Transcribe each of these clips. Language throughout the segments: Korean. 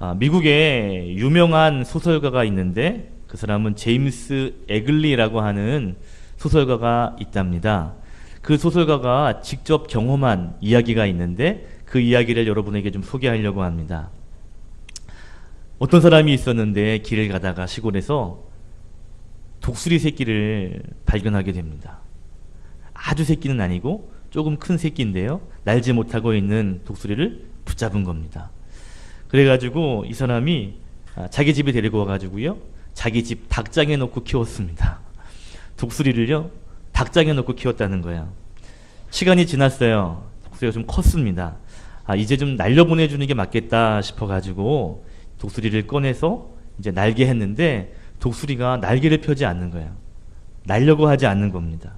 아, 미국에 유명한 소설가가 있는데 그 사람은 제임스 에글리라고 하는 소설가가 있답니다. 그 소설가가 직접 경험한 이야기가 있는데 그 이야기를 여러분에게 좀 소개하려고 합니다. 어떤 사람이 있었는데 길을 가다가 시골에서 독수리 새끼를 발견하게 됩니다. 아주 새끼는 아니고 조금 큰 새끼인데요. 날지 못하고 있는 독수리를 붙잡은 겁니다. 그래가지고 이 사람이 아, 자기 집에 데리고 와가지고요. 자기 집 닭장에 놓고 키웠습니다. 독수리를요. 닭장에 놓고 키웠다는 거야. 시간이 지났어요. 독수리가 좀 컸습니다. 아, 이제 좀 날려보내주는 게 맞겠다 싶어가지고 독수리를 꺼내서 이제 날게 했는데 독수리가 날개를 펴지 않는 거예요. 날려고 하지 않는 겁니다.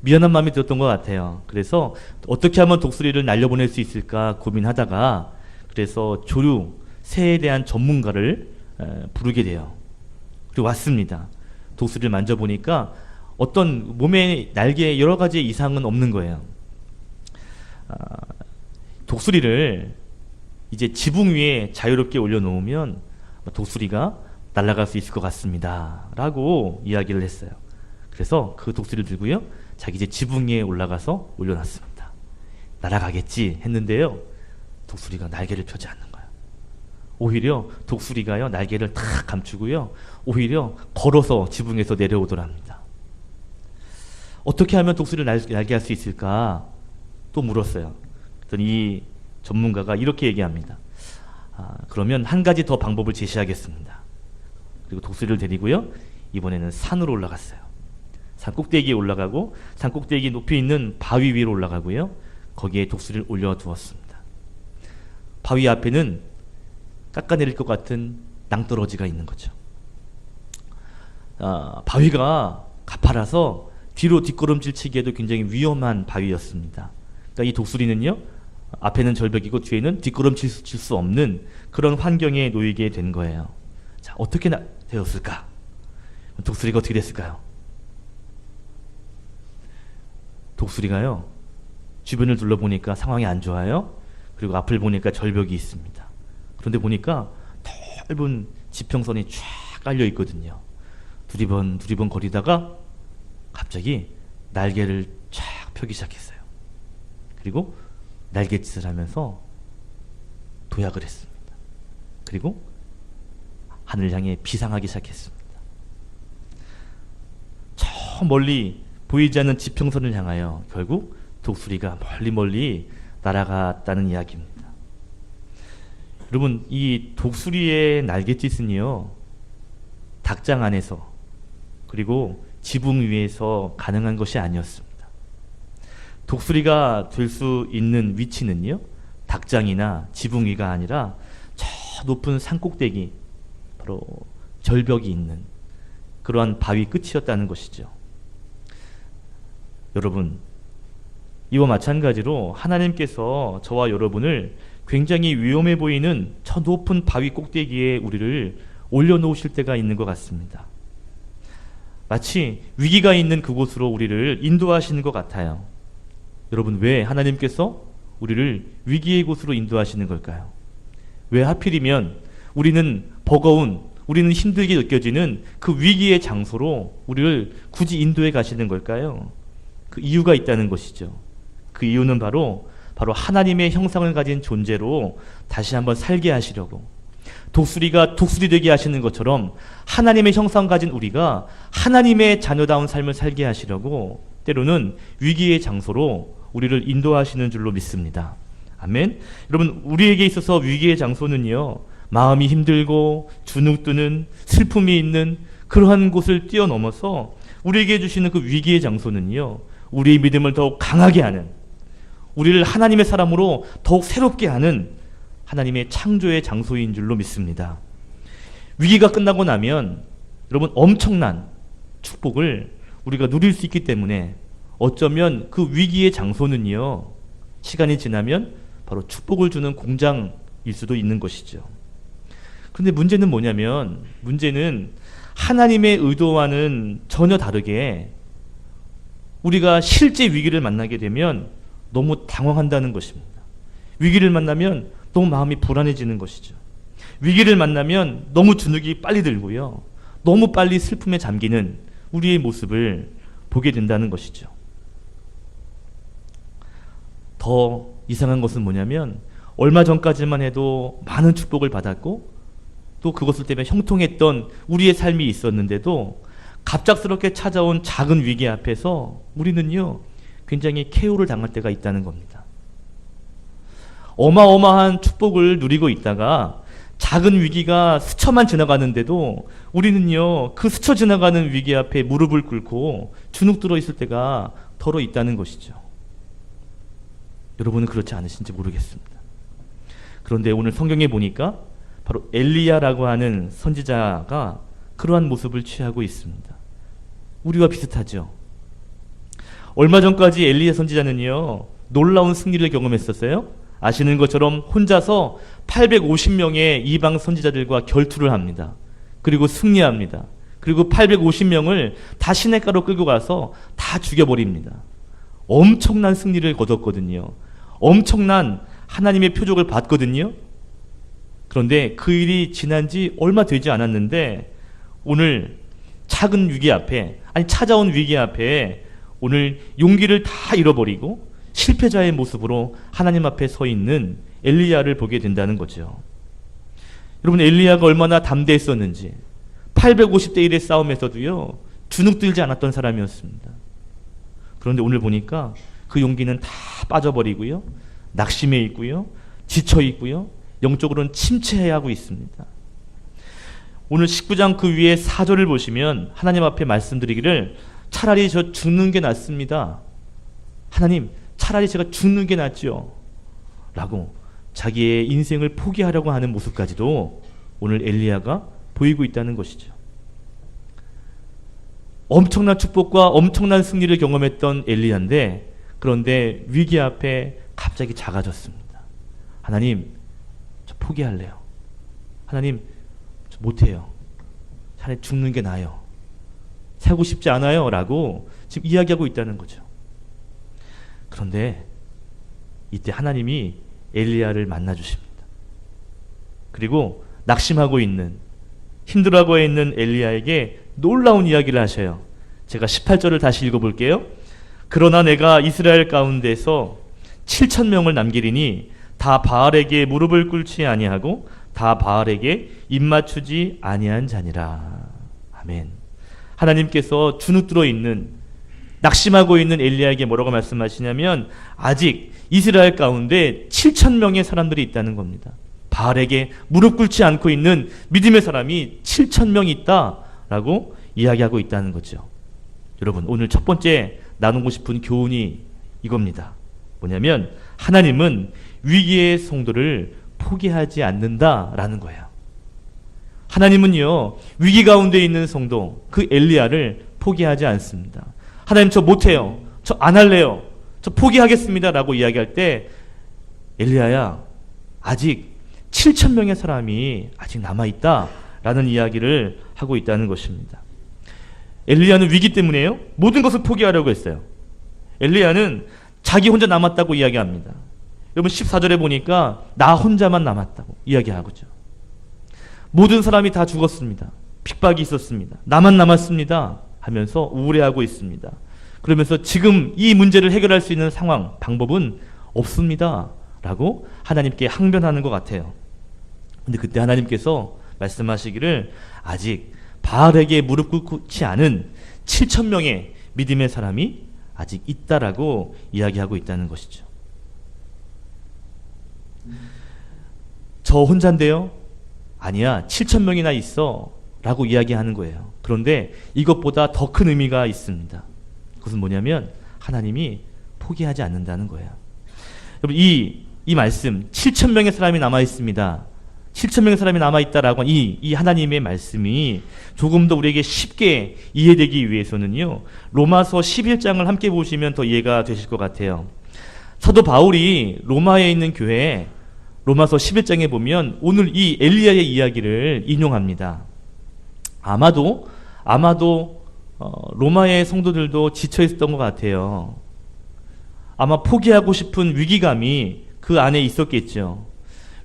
미안한 마음이 들었던 것 같아요. 그래서 어떻게 하면 독수리를 날려보낼 수 있을까 고민하다가 그래서 조류, 새에 대한 전문가를 에, 부르게 돼요. 그리고 왔습니다. 독수리를 만져보니까 어떤 몸에 날개에 여러 가지 이상은 없는 거예요. 아, 독수리를 이제 지붕 위에 자유롭게 올려놓으면 독수리가 날아갈 수 있을 것 같습니다. 라고 이야기를 했어요. 그래서 그 독수리를 들고요. 자기 이제 지붕 위에 올라가서 올려놨습니다. 날아가겠지 했는데요. 독수리가 날개를 펴지 않는 거예요. 오히려 독수리가요, 날개를 탁 감추고요. 오히려 걸어서 지붕에서 내려오더랍니다. 어떻게 하면 독수리를 날, 날게 할 수 있을까? 또 물었어요. 이 전문가가 이렇게 얘기합니다. 아, 그러면 한 가지 더 방법을 제시하겠습니다. 그리고 독수리를 데리고요. 이번에는 산으로 올라갔어요. 산 꼭대기에 올라가고 산 꼭대기 높이 있는 바위 위로 올라가고요. 거기에 독수리를 올려두었습니다. 바위 앞에는 깎아내릴 것 같은 낭떠러지가 있는 거죠. 아, 바위가 가파라서 뒤로 뒷걸음질 치기에도 굉장히 위험한 바위였습니다. 그러니까 이 독수리는요, 앞에는 절벽이고 뒤에는 뒷걸음칠 수, 없는 그런 환경에 놓이게 된 거예요. 자, 어떻게 나, 되었을까? 독수리가 어떻게 됐을까요? 독수리가요, 주변을 둘러보니까 상황이 안 좋아요. 그리고 앞을 보니까 절벽이 있습니다. 그런데 보니까 넓은 지평선이 쫙 깔려 있거든요. 두리번 두리번 거리다가 갑자기 날개를 쫙 펴기 시작했어요. 그리고 날갯짓을 하면서 도약을 했습니다. 그리고 하늘을 향해 비상하기 시작했습니다. 저 멀리 보이지 않는 지평선을 향하여 결국 독수리가 멀리 멀리 날아갔다는 이야기입니다. 여러분, 이 독수리의 날갯짓은요, 닭장 안에서 그리고 지붕 위에서 가능한 것이 아니었습니다. 독수리가 될 수 있는 위치는요, 닭장이나 지붕 위가 아니라 저 높은 산꼭대기, 바로 절벽이 있는 그러한 바위 끝이었다는 것이죠. 여러분, 이와 마찬가지로 하나님께서 저와 여러분을 굉장히 위험해 보이는 저 높은 바위 꼭대기에 우리를 올려놓으실 때가 있는 것 같습니다. 마치 위기가 있는 그곳으로 우리를 인도하시는 것 같아요. 여러분, 왜 하나님께서 우리를 위기의 곳으로 인도하시는 걸까요? 왜 하필이면 우리는 버거운, 우리는 힘들게 느껴지는 그 위기의 장소로 우리를 굳이 인도해 가시는 걸까요? 그 이유가 있다는 것이죠. 그 이유는 바로 바로 하나님의 형상을 가진 존재로 다시 한번 살게 하시려고 독수리가 독수리 되게 하시는 것처럼 하나님의 형상 가진 우리가 하나님의 자녀다운 삶을 살게 하시려고 때로는 위기의 장소로 우리를 인도하시는 줄로 믿습니다. 아멘. 여러분 우리에게 있어서 위기의 장소는요. 마음이 힘들고 주눅 드는 슬픔이 있는 그러한 곳을 뛰어넘어서 우리에게 주시는 그 위기의 장소는요. 우리의 믿음을 더욱 강하게 하는 우리를 하나님의 사람으로 더욱 새롭게 하는 하나님의 창조의 장소인 줄로 믿습니다. 위기가 끝나고 나면 여러분 엄청난 축복을 우리가 누릴 수 있기 때문에 어쩌면 그 위기의 장소는요. 시간이 지나면 바로 축복을 주는 공장일 수도 있는 것이죠. 근데 문제는 뭐냐면 문제는 하나님의 의도와는 전혀 다르게 우리가 실제 위기를 만나게 되면 너무 당황한다는 것입니다. 위기를 만나면 너무 마음이 불안해지는 것이죠. 위기를 만나면 너무 주눅이 빨리 들고요. 너무 빨리 슬픔에 잠기는 우리의 모습을 보게 된다는 것이죠. 더 이상한 것은 뭐냐면 얼마 전까지만 해도 많은 축복을 받았고 또 그것을 때문에 형통했던 우리의 삶이 있었는데도 갑작스럽게 찾아온 작은 위기 앞에서 우리는요 굉장히 KO를 당할 때가 있다는 겁니다. 어마어마한 축복을 누리고 있다가 작은 위기가 스쳐만 지나가는데도 우리는요 그 스쳐 지나가는 위기 앞에 무릎을 꿇고 주눅 들어 있을 때가 더러 있다는 것이죠. 여러분은 그렇지 않으신지 모르겠습니다. 그런데 오늘 성경에 보니까 바로 엘리야라고 하는 선지자가 그러한 모습을 취하고 있습니다. 우리와 비슷하죠. 얼마 전까지 엘리야 선지자는요 놀라운 승리를 경험했었어요. 아시는 것처럼 혼자서 850명의 이방 선지자들과 결투를 합니다. 그리고 승리합니다. 그리고 850명을 다 시냇가로 끌고 가서 다 죽여버립니다. 엄청난 승리를 거뒀거든요. 엄청난 하나님의 표적을 받거든요. 그런데 그 일이 지난 지 얼마 되지 않았는데 오늘 작은 위기 앞에 아니 찾아온 위기 앞에 오늘 용기를 다 잃어버리고 실패자의 모습으로 하나님 앞에 서 있는 엘리야를 보게 된다는 거죠. 여러분 엘리야가 얼마나 담대했었는지 850대 1의 싸움에서도요 주눅 들지 않았던 사람이었습니다. 그런데 오늘 보니까 그 용기는 다 빠져버리고요 낙심해 있고요 지쳐 있고요 영적으로는 침체하고 있습니다. 오늘 19장 그 위에 4절을 보시면 하나님 앞에 말씀드리기를 차라리 저 죽는 게 낫습니다. 하나님, 차라리 제가 죽는 게 낫죠. 라고 자기의 인생을 포기하려고 하는 모습까지도 오늘 엘리야가 보이고 있다는 것이죠. 엄청난 축복과 엄청난 승리를 경험했던 엘리야인데 그런데 위기 앞에 갑자기 작아졌습니다. 하나님, 저 포기할래요. 하나님, 저 못해요. 차라리 죽는 게 나아요. 살고 싶지 않아요. 라고 지금 이야기하고 있다는 거죠. 그런데 이때 하나님이 엘리야를 만나 주십니다. 그리고 낙심하고 있는 힘들어하고 있는 엘리야에게 놀라운 이야기를 하셔요. 제가 18절을 다시 읽어 볼게요. 그러나 내가 이스라엘 가운데서 7천 명을 남기리니 다 바알에게 무릎을 꿇지 아니하고 다 바알에게 입 맞추지 아니한 자니라. 아멘. 하나님께서 주눅 들어 있는 낙심하고 있는 엘리야에게 뭐라고 말씀하시냐면 아직 이스라엘 가운데 7천 명의 사람들이 있다는 겁니다. 바알에게 무릎 꿇지 않고 있는 믿음의 사람이 7천 명이 있다라고 이야기하고 있다는 거죠. 여러분 오늘 첫 번째 나누고 싶은 교훈이 이겁니다. 뭐냐면 하나님은 위기의 성도를 포기하지 않는다라는 거예요. 하나님은요 위기 가운데 있는 성도 그 엘리야를 포기하지 않습니다. 하나님 저 못해요. 저 안 할래요. 저 포기하겠습니다라고 이야기할 때 엘리야야 아직 7천 명의 사람이 아직 남아 있다라는 이야기를 하고 있다는 것입니다. 엘리야는 위기 때문에요. 모든 것을 포기하려고 했어요. 엘리야는 자기 혼자 남았다고 이야기합니다. 여러분 14절에 보니까 나 혼자만 남았다고 이야기하고죠. 모든 사람이 다 죽었습니다. 핍박이 있었습니다. 나만 남았습니다. 하면서 우울해하고 있습니다. 그러면서 지금 이 문제를 해결할 수 있는 상황, 방법은 없습니다. 라고 하나님께 항변하는 것 같아요. 근데 그때 하나님께서 말씀하시기를 아직 바알에게 무릎 꿇지 않은 7천 명의 믿음의 사람이 아직 있다라고 이야기하고 있다는 것이죠. 저 혼자인데요? 아니야. 7천 명이나 있어. 라고 이야기하는 거예요. 그런데 이것보다 더 큰 의미가 있습니다. 그것은 뭐냐면 하나님이 포기하지 않는다는 거예요. 여러분 이, 이 말씀 7천 명의 사람이 남아 있습니다. 7천 명의 사람이 남아 있다라고 이, 이 하나님의 말씀이 조금 더 우리에게 쉽게 이해되기 위해서는요. 로마서 11장을 함께 보시면 더 이해가 되실 것 같아요. 사도 바울이 로마에 있는 교회에 로마서 11장에 보면 오늘 이 엘리야의 이야기를 인용합니다. 아마도 아마도 어, 로마의 성도들도 지쳐 있었던 것 같아요. 아마 포기하고 싶은 위기감이 그 안에 있었겠죠.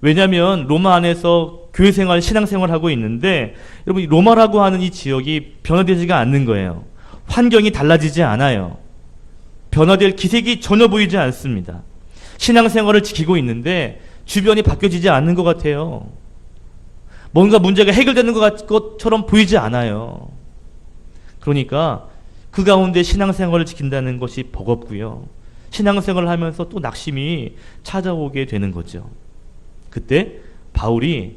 왜냐하면 로마 안에서 교회 생활, 신앙 생활 하고 있는데 여러분 이 로마라고 하는 이 지역이 변화되지가 않는 거예요. 환경이 달라지지 않아요. 변화될 기색이 전혀 보이지 않습니다. 신앙 생활을 지키고 있는데 주변이 바뀌어지지 않는 것 같아요. 뭔가 문제가 해결되는 것 같- 것처럼 보이지 않아요. 그러니까 그 가운데 신앙생활을 지킨다는 것이 버겁고요. 신앙생활을 하면서 또 낙심이 찾아오게 되는 거죠. 그때 바울이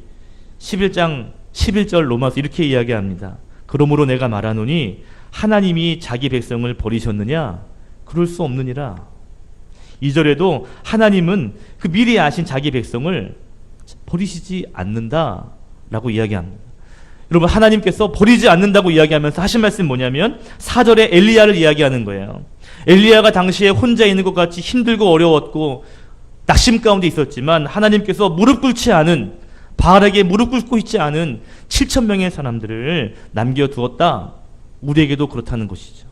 11장 11절 로마서 이렇게 이야기합니다. 그러므로 내가 말하노니 하나님이 자기 백성을 버리셨느냐? 그럴 수 없느니라. 2절에도 하나님은 그 미리 아신 자기 백성을 버리시지 않는다라고 이야기합니다. 여러분 하나님께서 버리지 않는다고 이야기하면서 하신 말씀 뭐냐면 4절에 엘리야를 이야기하는 거예요. 엘리야가 당시에 혼자 있는 것 같이 힘들고 어려웠고 낙심 가운데 있었지만 하나님께서 무릎 꿇지 않은 바알에게 무릎 꿇고 있지 않은 7천 명의 사람들을 남겨 두었다. 우리에게도 그렇다는 것이죠.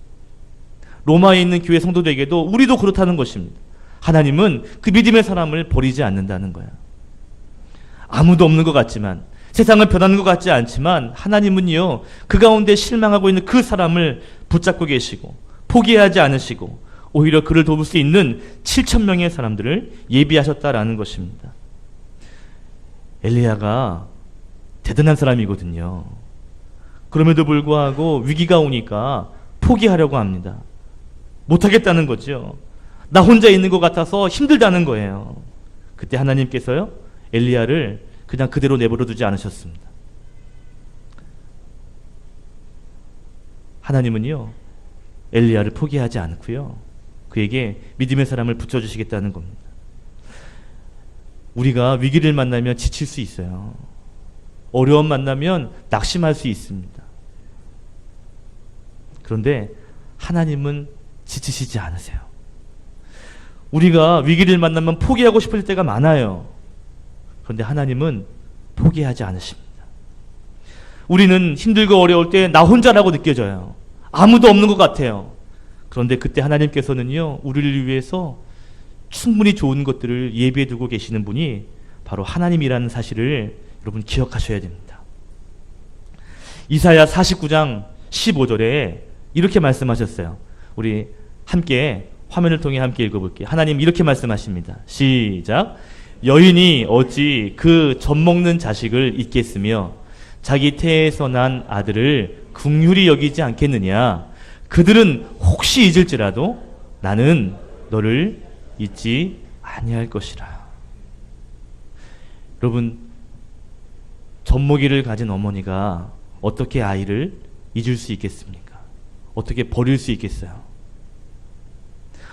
로마에 있는 교회 성도들에게도 우리도 그렇다는 것입니다. 하나님은 그 믿음의 사람을 버리지 않는다는 거야. 아무도 없는 것 같지만 세상을 변하는 것 같지 않지만 하나님은요 그 가운데 실망하고 있는 그 사람을 붙잡고 계시고 포기하지 않으시고 오히려 그를 도울 수 있는 7천 명의 사람들을 예비하셨다라는 것입니다. 엘리야가 대단한 사람이거든요. 그럼에도 불구하고 위기가 오니까 포기하려고 합니다. 못하겠다는 거죠. 나 혼자 있는 것 같아서 힘들다는 거예요. 그때 하나님께서요 엘리야를 그냥 그대로 내버려 두지 않으셨습니다. 하나님은요 엘리야를 포기하지 않고요 그에게 믿음의 사람을 붙여 주시겠다는 겁니다. 우리가 위기를 만나면 지칠 수 있어요. 어려움 만나면 낙심할 수 있습니다. 그런데 하나님은 지치시지 않으세요. 우리가 위기를 만나면 포기하고 싶을 때가 많아요. 그런데 하나님은 포기하지 않으십니다. 우리는 힘들고 어려울 때 나 혼자라고 느껴져요. 아무도 없는 것 같아요. 그런데 그때 하나님께서는요, 우리를 위해서 충분히 좋은 것들을 예비해 두고 계시는 분이 바로 하나님이라는 사실을 여러분 기억하셔야 됩니다. 이사야 49장 15절에 이렇게 말씀하셨어요. 우리 함께 화면을 통해 함께 읽어볼게요. 하나님 이렇게 말씀하십니다. 시작. 여인이 어찌 그 젖먹는 자식을 잊겠으며 자기 태에서 난 아들을 긍휼히 여기지 않겠느냐. 그들은 혹시 잊을지라도 나는 너를 잊지 아니할 것이라. 여러분 젖먹이를 가진 어머니가 어떻게 아이를 잊을 수 있겠습니까? 어떻게 버릴 수 있겠어요?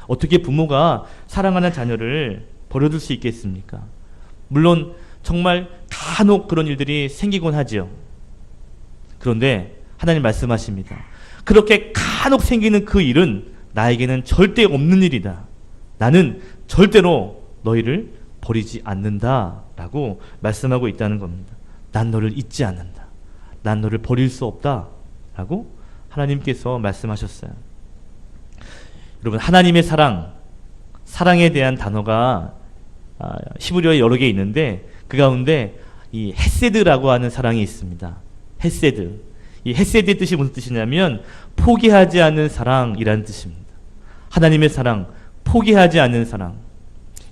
어떻게 부모가 사랑하는 자녀를 버려둘 수 있겠습니까? 물론 정말 간혹 그런 일들이 생기곤 하지요. 그런데 하나님 말씀하십니다. 그렇게 간혹 생기는 그 일은 나에게는 절대 없는 일이다. 나는 절대로 너희를 버리지 않는다 라고 말씀하고 있다는 겁니다. 난 너를 잊지 않는다. 난 너를 버릴 수 없다 라고 하나님께서 말씀하셨어요. 여러분 하나님의 사랑, 사랑에 대한 단어가 아, 히브리어에 여러 개 있는데 그 가운데 이 헤세드라고 하는 사랑이 있습니다. 헤세드. 이 헤세드의 뜻이 무슨 뜻이냐면 포기하지 않는 사랑이라는 뜻입니다. 하나님의 사랑, 포기하지 않는 사랑.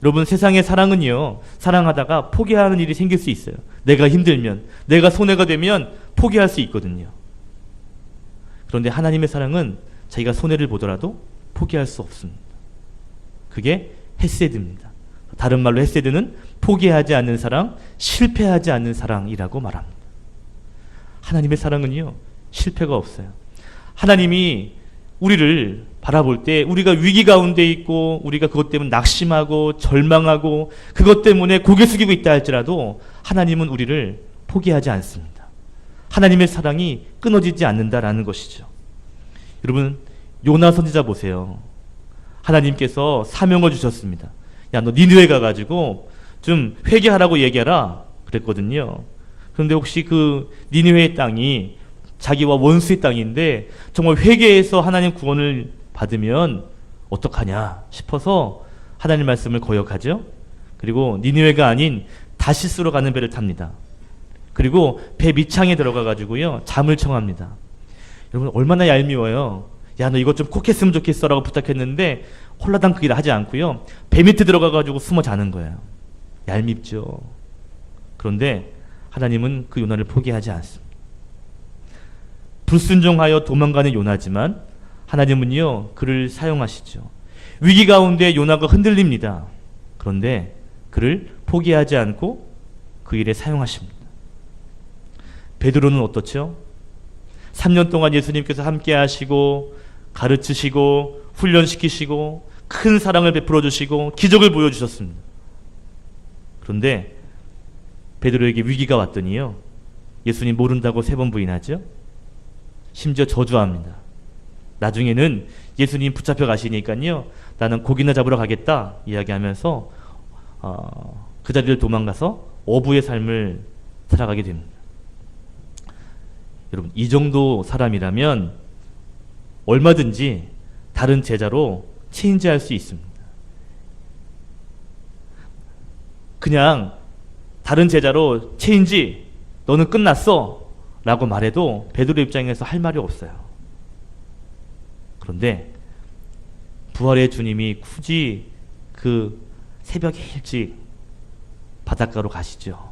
여러분 세상의 사랑은요 사랑하다가 포기하는 일이 생길 수 있어요. 내가 힘들면, 내가 손해가 되면 포기할 수 있거든요. 그런데 하나님의 사랑은 자기가 손해를 보더라도 포기할 수 없습니다. 그게 헤세드입니다. 다른 말로 헤세드는 포기하지 않는 사랑, 실패하지 않는 사랑이라고 말합니다. 하나님의 사랑은요, 실패가 없어요. 하나님이 우리를 바라볼 때 우리가 위기 가운데 있고 우리가 그것 때문에 낙심하고 절망하고 그것 때문에 고개 숙이고 있다 할지라도 하나님은 우리를 포기하지 않습니다. 하나님의 사랑이 끊어지지 않는다라는 것이죠. 여러분, 요나 선지자 보세요. 하나님께서 사명을 주셨습니다. 야, 너 니느웨 가가지고 좀 회개하라고 얘기하라. 그랬거든요. 그런데 혹시 그 니느웨의 땅이 자기와 원수의 땅인데 정말 회개해서 하나님 구원을 받으면 어떡하냐 싶어서 하나님 말씀을 거역하죠. 그리고 니느웨가 아닌 다시스로 가는 배를 탑니다. 그리고 배 밑창에 들어가 가지고요 잠을 청합니다. 여러분 얼마나 얄미워요. 야 너 이것 좀꼭 했으면 좋겠어라고 부탁했는데 홀라당 그 일을 하지 않고요 배 밑에 들어가 가지고 숨어 자는 거예요. 얄밉죠. 그런데 하나님은 그 요나를 포기하지 않습니다. 불순종하여 도망가는 요나지만 하나님은요 그를 사용하시죠. 위기 가운데 요나가 흔들립니다. 그런데 그를 포기하지 않고 그 일에 사용하십니다. 베드로는 어떻죠? 3년 동안 예수님께서 함께 하시고 가르치시고 훈련시키시고 큰 사랑을 베풀어 주시고 기적을 보여 주셨습니다. 그런데 베드로에게 위기가 왔더니요. 예수님 모른다고 세 번 부인하죠. 심지어 저주합니다. 나중에는 예수님 붙잡혀 가시니까요. 나는 고기나 잡으러 가겠다 이야기하면서 어, 그 자리를 도망가서 어부의 삶을 살아가게 됩니다. 여러분 이 정도 사람이라면 얼마든지 다른 제자로 체인지할 수 있습니다. 그냥 다른 제자로 체인지 너는 끝났어 라고 말해도 베드로 입장에서 할 말이 없어요. 그런데 부활의 주님이 굳이 그 새벽에 일찍 바닷가로 가시죠.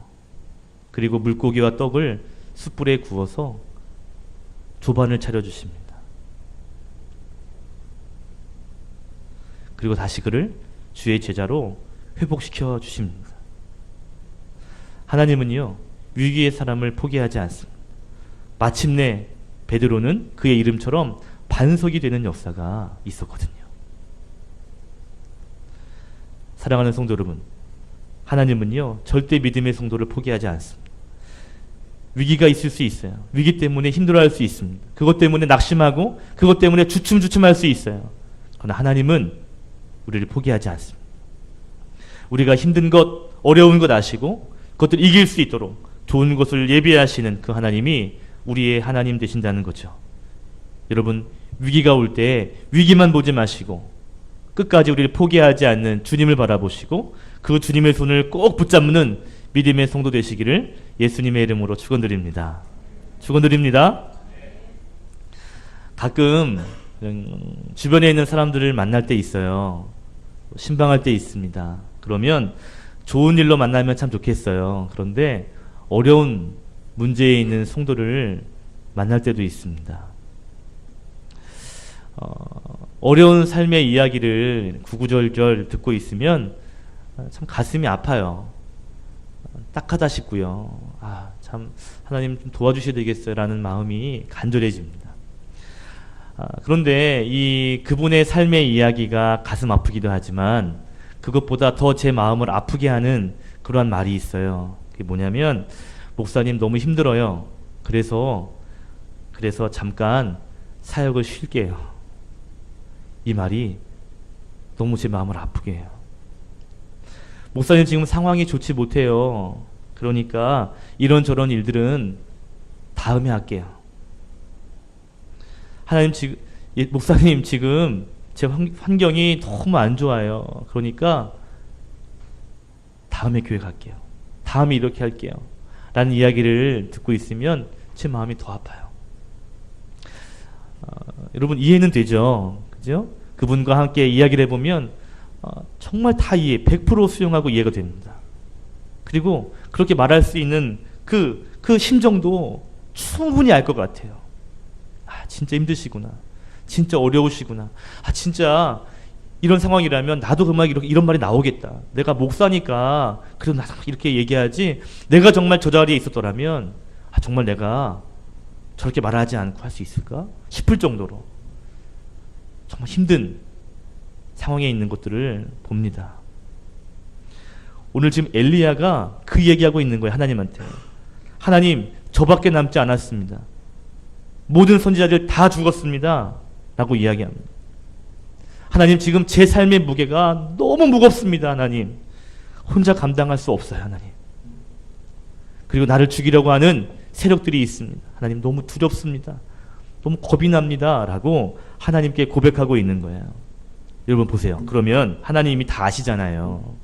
그리고 물고기와 떡을 숯불에 구워서 조반을 차려주십니다. 그리고 다시 그를 주의 제자로 회복시켜 주십니다. 하나님은요, 위기의 사람을 포기하지 않습니다. 마침내 베드로는 그의 이름처럼 반석이 되는 역사가 있었거든요. 사랑하는 성도 여러분, 하나님은요, 절대 믿음의 성도를 포기하지 않습니다. 위기가 있을 수 있어요. 위기 때문에 힘들어 할 수 있습니다. 그것 때문에 낙심하고 그것 때문에 주춤주춤 할 수 있어요. 그러나 하나님은 우리를 포기하지 않습니다. 우리가 힘든 것, 어려운 것 아시고 그것들 이길 수 있도록 좋은 것을 예비하시는 그 하나님이 우리의 하나님 되신다는 거죠. 여러분 위기가 올 때 위기만 보지 마시고 끝까지 우리를 포기하지 않는 주님을 바라보시고 그 주님의 손을 꼭 붙잡는 믿음의 성도 되시기를 예수님의 이름으로 축원드립니다. 축원드립니다. 가끔 음, 주변에 있는 사람들을 만날 때 있어요. 신방할 때 있습니다. 그러면 좋은 일로 만나면 참 좋겠어요. 그런데 어려운 문제에 있는 성도를 만날 때도 있습니다. 어, 어려운 삶의 이야기를 구구절절 듣고 있으면 참 가슴이 아파요. 딱하다 싶고요. 아, 참 하나님 좀 도와주셔야 되겠어요라는 마음이 간절해집니다. 아, 그런데 이 그분의 삶의 이야기가 가슴 아프기도 하지만 그것보다 더 제 마음을 아프게 하는 그러한 말이 있어요. 그게 뭐냐면 목사님 너무 힘들어요. 그래서 그래서 잠깐 사역을 쉴게요. 이 말이 너무 제 마음을 아프게 해요. 목사님 지금 상황이 좋지 못해요. 그러니까 이런저런 일들은 다음에 할게요. 하나님 지금 예, 목사님 지금 제 환- 환경이 너무 안 좋아요. 그러니까 다음에 교회 갈게요. 다음에 이렇게 할게요. 라는 이야기를 듣고 있으면 제 마음이 더 아파요. 어, 여러분 이해는 되죠? 그죠? 그분과 함께 이야기를 해보면 어, 정말 다 이해, 100% 수용하고 이해가 됩니다. 그리고 그렇게 말할 수 있는 그, 그 심정도 충분히 알 것 같아요. 아, 진짜 힘드시구나. 진짜 어려우시구나. 아, 진짜 이런 상황이라면 나도 그만 이렇게 이런 말이 나오겠다. 내가 목사니까 그래도 나 이렇게 얘기하지. 내가 정말 저 자리에 있었더라면 아, 정말 내가 저렇게 말하지 않고 할 수 있을까 싶을 정도로 정말 힘든 상황에 있는 것들을 봅니다. 오늘 지금 엘리야가 그 얘기하고 있는 거예요. 하나님한테. 하나님, 저밖에 남지 않았습니다. 모든 선지자들 다 죽었습니다. 라고 이야기합니다. 하나님, 지금 제 삶의 무게가 너무 무겁습니다. 하나님. 혼자 감당할 수 없어요. 하나님. 그리고 나를 죽이려고 하는 세력들이 있습니다. 하나님, 너무 두렵습니다. 너무 겁이 납니다. 라고 하나님께 고백하고 있는 거예요. 여러분 보세요. 그러면 하나님이 다 아시잖아요.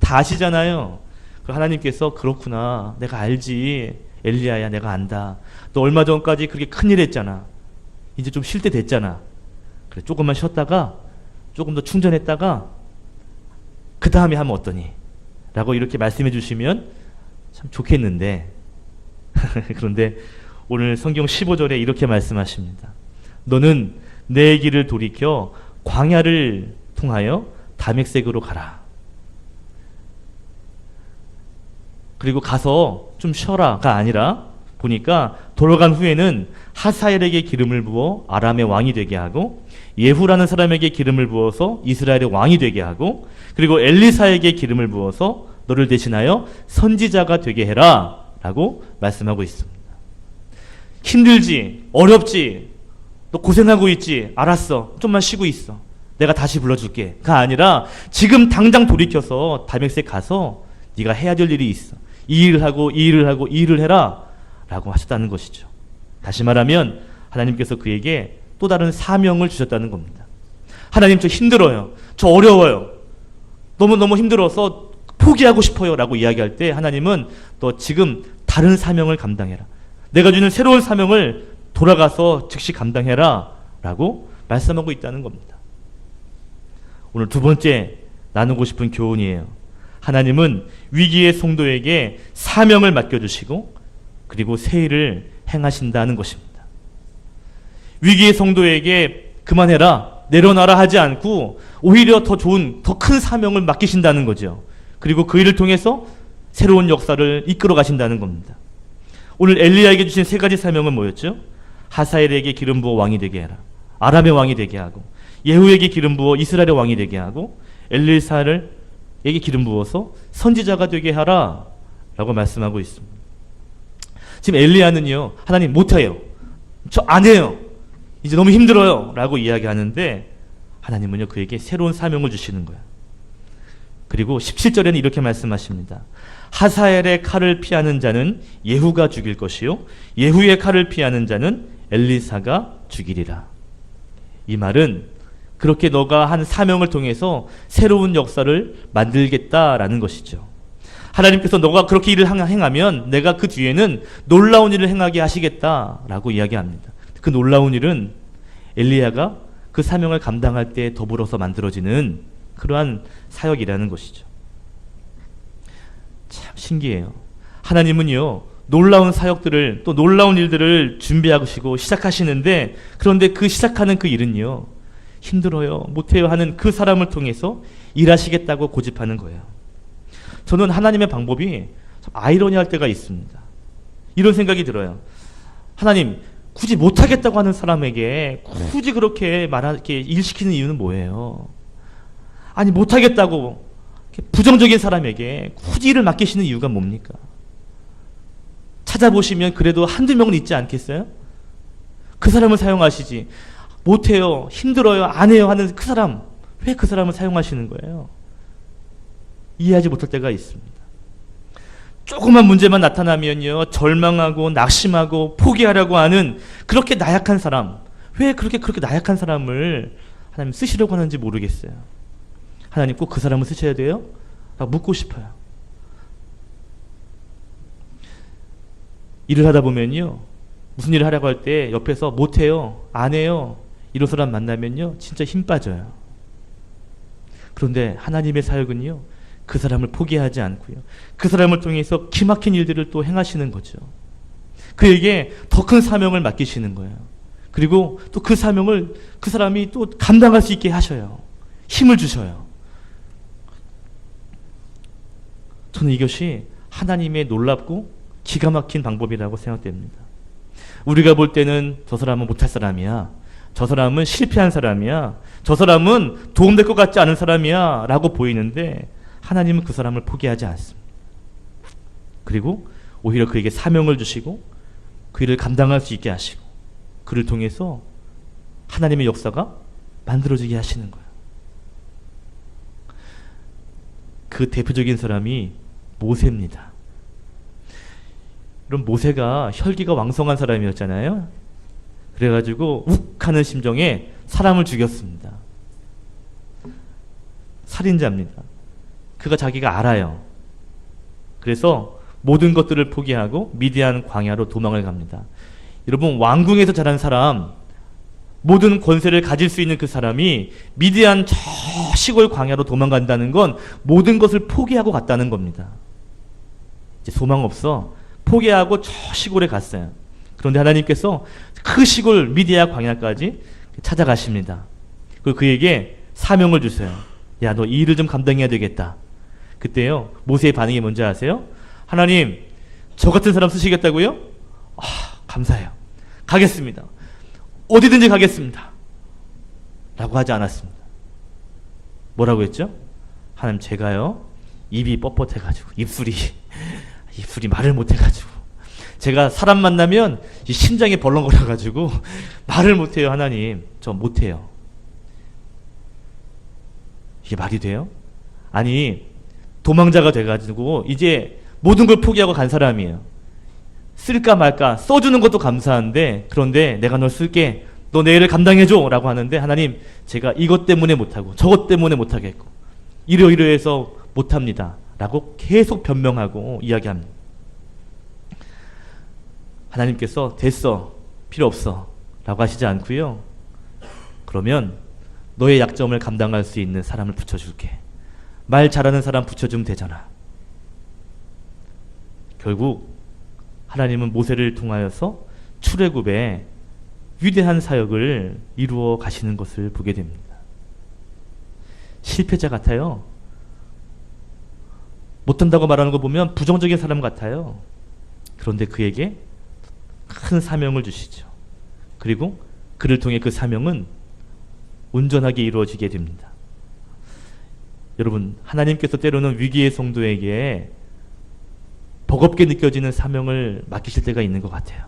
다 아시잖아요. 그 하나님께서 그렇구나. 내가 알지. 엘리야야 내가 안다. 너 얼마 전까지 그렇게 큰일 했잖아. 이제 좀 쉴 때 됐잖아. 그래 조금만 쉬었다가 조금 더 충전했다가 그 다음에 하면 어떠니? 라고 이렇게 말씀해 주시면 참 좋겠는데 그런데 오늘 성경 15절에 이렇게 말씀하십니다. 너는 내 길을 돌이켜 광야를 통하여 다맥색으로 가라. 그리고 가서 좀 쉬어라가 아니라 보니까 돌아간 후에는 하사엘에게 기름을 부어 아람의 왕이 되게 하고 예후라는 사람에게 기름을 부어서 이스라엘의 왕이 되게 하고 그리고 엘리사에게 기름을 부어서 너를 대신하여 선지자가 되게 해라 라고 말씀하고 있습니다. 힘들지, 어렵지, 너 고생하고 있지, 알았어, 좀만 쉬고 있어. 내가 다시 불러줄게.가 아니라 지금 당장 돌이켜서 다맥색 가서 네가 해야 될 일이 있어. 이 일을 하고 이 일을 하고 이 일을 해라 라고 하셨다는 것이죠. 다시 말하면 하나님께서 그에게 또 다른 사명을 주셨다는 겁니다. 하나님 저 힘들어요. 저 어려워요. 너무 너무 힘들어서 포기하고 싶어요 라고 이야기할 때 하나님은 너 지금 다른 사명을 감당해라. 내가 주는 새로운 사명을 돌아가서 즉시 감당해라 라고 말씀하고 있다는 겁니다. 오늘 두 번째 나누고 싶은 교훈이에요. 하나님은 위기의 성도에게 사명을 맡겨주시고 그리고 새 일을 행하신다는 것입니다. 위기의 성도에게 그만해라, 내려놔라 하지 않고 오히려 더 좋은, 더 큰 사명을 맡기신다는 거죠. 그리고 그 일을 통해서 새로운 역사를 이끌어 가신다는 겁니다. 오늘 엘리야에게 주신 세 가지 사명은 뭐였죠? 하사엘에게 기름 부어 왕이 되게 해라. 아람의 왕이 되게 하고 예후에게 기름 부어 이스라엘의 왕이 되게 하고 엘리사를 에게 기름 부어서 선지자가 되게 하라 라고 말씀하고 있습니다. 지금 엘리야는요. 하나님 못 해요. 저 안 해요. 이제 너무 힘들어요 라고 이야기하는데 하나님은요 그에게 새로운 사명을 주시는 거예요. 그리고 17절에는 이렇게 말씀하십니다. 하사엘의 칼을 피하는 자는 예후가 죽일 것이요 예후의 칼을 피하는 자는 엘리사가 죽이리라. 이 말은 그렇게 너가 한 사명을 통해서 새로운 역사를 만들겠다라는 것이죠. 하나님께서 너가 그렇게 일을 행하면 내가 그 뒤에는 놀라운 일을 행하게 하시겠다라고 이야기합니다. 그 놀라운 일은 엘리야가 그 사명을 감당할 때 더불어서 만들어지는 그러한 사역이라는 것이죠. 참 신기해요. 하나님은요, 놀라운 사역들을 또 놀라운 일들을 준비하시고 시작하시는데 그런데 그 시작하는 그 일은요, 힘들어요, 못해요 하는 그 사람을 통해서 일하시겠다고 고집하는 거예요. 저는 하나님의 방법이 아이러니할 때가 있습니다. 이런 생각이 들어요. 하나님, 굳이 못하겠다고 하는 사람에게 굳이 그렇게 말하게 일시키는 이유는 뭐예요? 아니, 못하겠다고 부정적인 사람에게 굳이 일을 맡기시는 이유가 뭡니까? 찾아보시면 그래도 한두 명은 있지 않겠어요? 그 사람을 사용하시지. 못해요, 힘들어요, 안 해요 하는 그 사람, 왜 그 사람을 사용하시는 거예요? 이해하지 못할 때가 있습니다. 조그만 문제만 나타나면요, 절망하고 낙심하고 포기하려고 하는 그렇게 나약한 사람, 왜 그렇게 그렇게 나약한 사람을 하나님 쓰시려고 하는지 모르겠어요. 하나님 꼭 그 사람을 쓰셔야 돼요? 나 묻고 싶어요. 일을 하다 보면요, 무슨 일을 하려고 할 때 옆에서 못해요, 안 해요, 이런 사람 만나면요, 진짜 힘 빠져요. 그런데 하나님의 사역은요, 그 사람을 포기하지 않고요. 그 사람을 통해서 기막힌 일들을 또 행하시는 거죠. 그에게 더 큰 사명을 맡기시는 거예요. 그리고 또 그 사명을 그 사람이 또 감당할 수 있게 하셔요. 힘을 주셔요. 저는 이것이 하나님의 놀랍고 기가 막힌 방법이라고 생각됩니다. 우리가 볼 때는 저 사람은 못할 사람이야. 저 사람은 실패한 사람이야. 저 사람은 도움될 것 같지 않은 사람이야. 라고 보이는데 하나님은 그 사람을 포기하지 않습니다. 그리고 오히려 그에게 사명을 주시고 그 일을 감당할 수 있게 하시고 그를 통해서 하나님의 역사가 만들어지게 하시는 거예요. 그 대표적인 사람이 모세입니다. 그럼 모세가 혈기가 왕성한 사람이었잖아요. 그래가지고 욱 하는 심정에 사람을 죽였습니다. 살인자입니다. 그가 자기가 알아요. 그래서 모든 것들을 포기하고 미디안 광야로 도망을 갑니다. 여러분 왕궁에서 자란 사람 모든 권세를 가질 수 있는 그 사람이 미디안 저 시골 광야로 도망간다는 건 모든 것을 포기하고 갔다는 겁니다. 이제 소망 없어 포기하고 저 시골에 갔어요. 그런데 하나님께서 그 시골 미디아 광야까지 찾아가십니다. 그리고 그에게 사명을 주세요. 야, 너 이 일을 좀 감당해야 되겠다. 그때요, 모세의 반응이 뭔지 아세요? 하나님, 저 같은 사람 쓰시겠다고요? 아, 감사해요. 가겠습니다. 어디든지 가겠습니다. 라고 하지 않았습니다. 뭐라고 했죠? 하나님, 제가요, 입이 뻣뻣해가지고, 입술이, 입술이 말을 못해가지고, 제가 사람 만나면 이 심장이 벌렁거려 가지고, 말을 못 해요, 하나님. 저 못 해요. 이게 말이 돼요? 아니, 도망자가 돼 가지고, 이제 모든 걸 포기하고 간 사람이에요. 쓸까 말까 써주는 것도 감사한데 그런데 내가 널 쓸게 너 내 일을 감당해줘 라고 하는데 하나님 제가 이것 때문에 못하고 저것 때문에 못하겠고 이러이러해서 못합니다 라고 계속 변명하고 이야기합니다 하나님께서 됐어 필요 없어 라고 하시지 않고요 그러면 너의 약점을 감당할 수 있는 사람을 붙여줄게 말 잘하는 사람 붙여주면 되잖아 결국 하나님은 모세를 통하여서 출애굽에 위대한 사역을 이루어 가시는 것을 보게 됩니다. 실패자 같아요. 못한다고 말하는 거 보면 부정적인 사람 같아요. 그런데 그에게 큰 사명을 주시죠. 그리고 그를 통해 그 사명은 온전하게 이루어지게 됩니다. 여러분, 하나님께서 때로는 위기의 성도에게 버겁게 느껴지는 사명을 맡기실 때가 있는 것 같아요.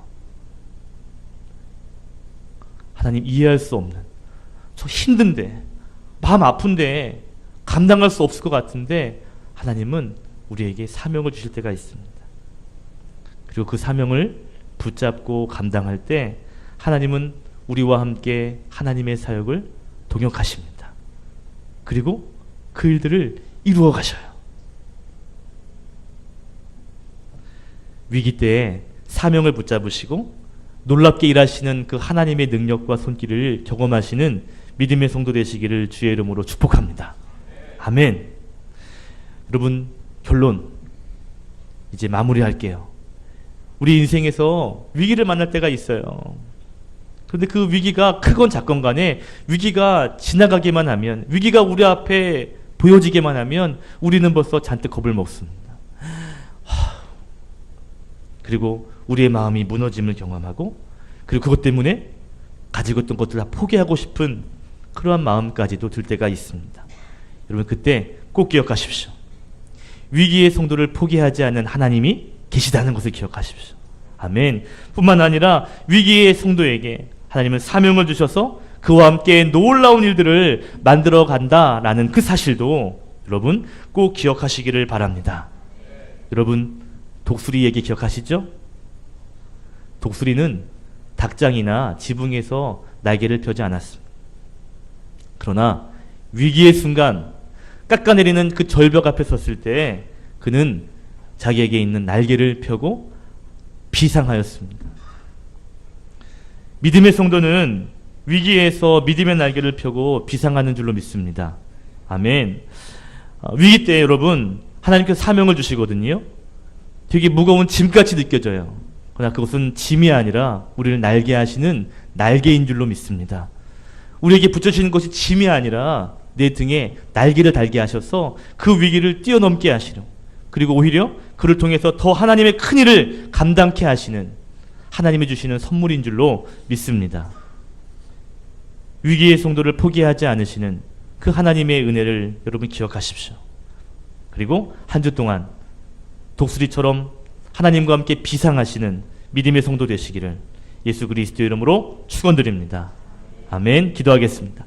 하나님 이해할 수 없는 저 힘든데 마음 아픈데 감당할 수 없을 것 같은데 하나님은 우리에게 사명을 주실 때가 있습니다. 그리고 그 사명을 붙잡고 감당할 때 하나님은 우리와 함께 하나님의 사역을 동역하십니다. 그리고 그 일들을 이루어 가셔요. 위기 때에 사명을 붙잡으시고 놀랍게 일하시는 그 하나님의 능력과 손길을 경험하시는 믿음의 성도 되시기를 주의 이름으로 축복합니다. 아멘. 여러분 결론 이제 마무리할게요. 우리 인생에서 위기를 만날 때가 있어요. 그런데 그 위기가 크건 작건 간에 위기가 지나가기만 하면 위기가 우리 앞에 보여지기만 하면 우리는 벌써 잔뜩 겁을 먹습니다. 그리고 우리의 마음이 무너짐을 경험하고 그리고 그것 때문에 가지고 있던 것들 다 포기하고 싶은 그러한 마음까지도 들 때가 있습니다. 여러분 그때 꼭 기억하십시오. 위기의 성도를 포기하지 않는 하나님이 계시다는 것을 기억하십시오. 아멘. 뿐만 아니라 위기의 성도에게 하나님은 사명을 주셔서 그와 함께 놀라운 일들을 만들어 간다라는 그 사실도 여러분 꼭 기억하시기를 바랍니다. 여러분 독수리 얘기 기억하시죠? 독수리는 닭장이나 지붕에서 날개를 펴지 않았습니다. 그러나 위기의 순간 깎아내리는 그 절벽 앞에 섰을 때 그는 자기에게 있는 날개를 펴고 비상하였습니다. 믿음의 성도는 위기에서 믿음의 날개를 펴고 비상하는 줄로 믿습니다. 아멘. 어, 위기 때 여러분 하나님께서 사명을 주시거든요. 되게 무거운 짐같이 느껴져요. 그러나 그것은 짐이 아니라 우리를 날게 하시는 날개인 줄로 믿습니다. 우리에게 붙여주시는 것이 짐이 아니라 내 등에 날개를 달게 하셔서 그 위기를 뛰어넘게 하시려. 그리고 오히려 그를 통해서 더 하나님의 큰 일을 감당케 하시는 하나님이 주시는 선물인 줄로 믿습니다. 위기의 성도를 포기하지 않으시는 그 하나님의 은혜를 여러분 기억하십시오. 그리고 한 주 동안 독수리처럼 하나님과 함께 비상하시는 믿음의 성도 되시기를 예수 그리스도 이름으로 축원드립니다. 아멘. 기도하겠습니다.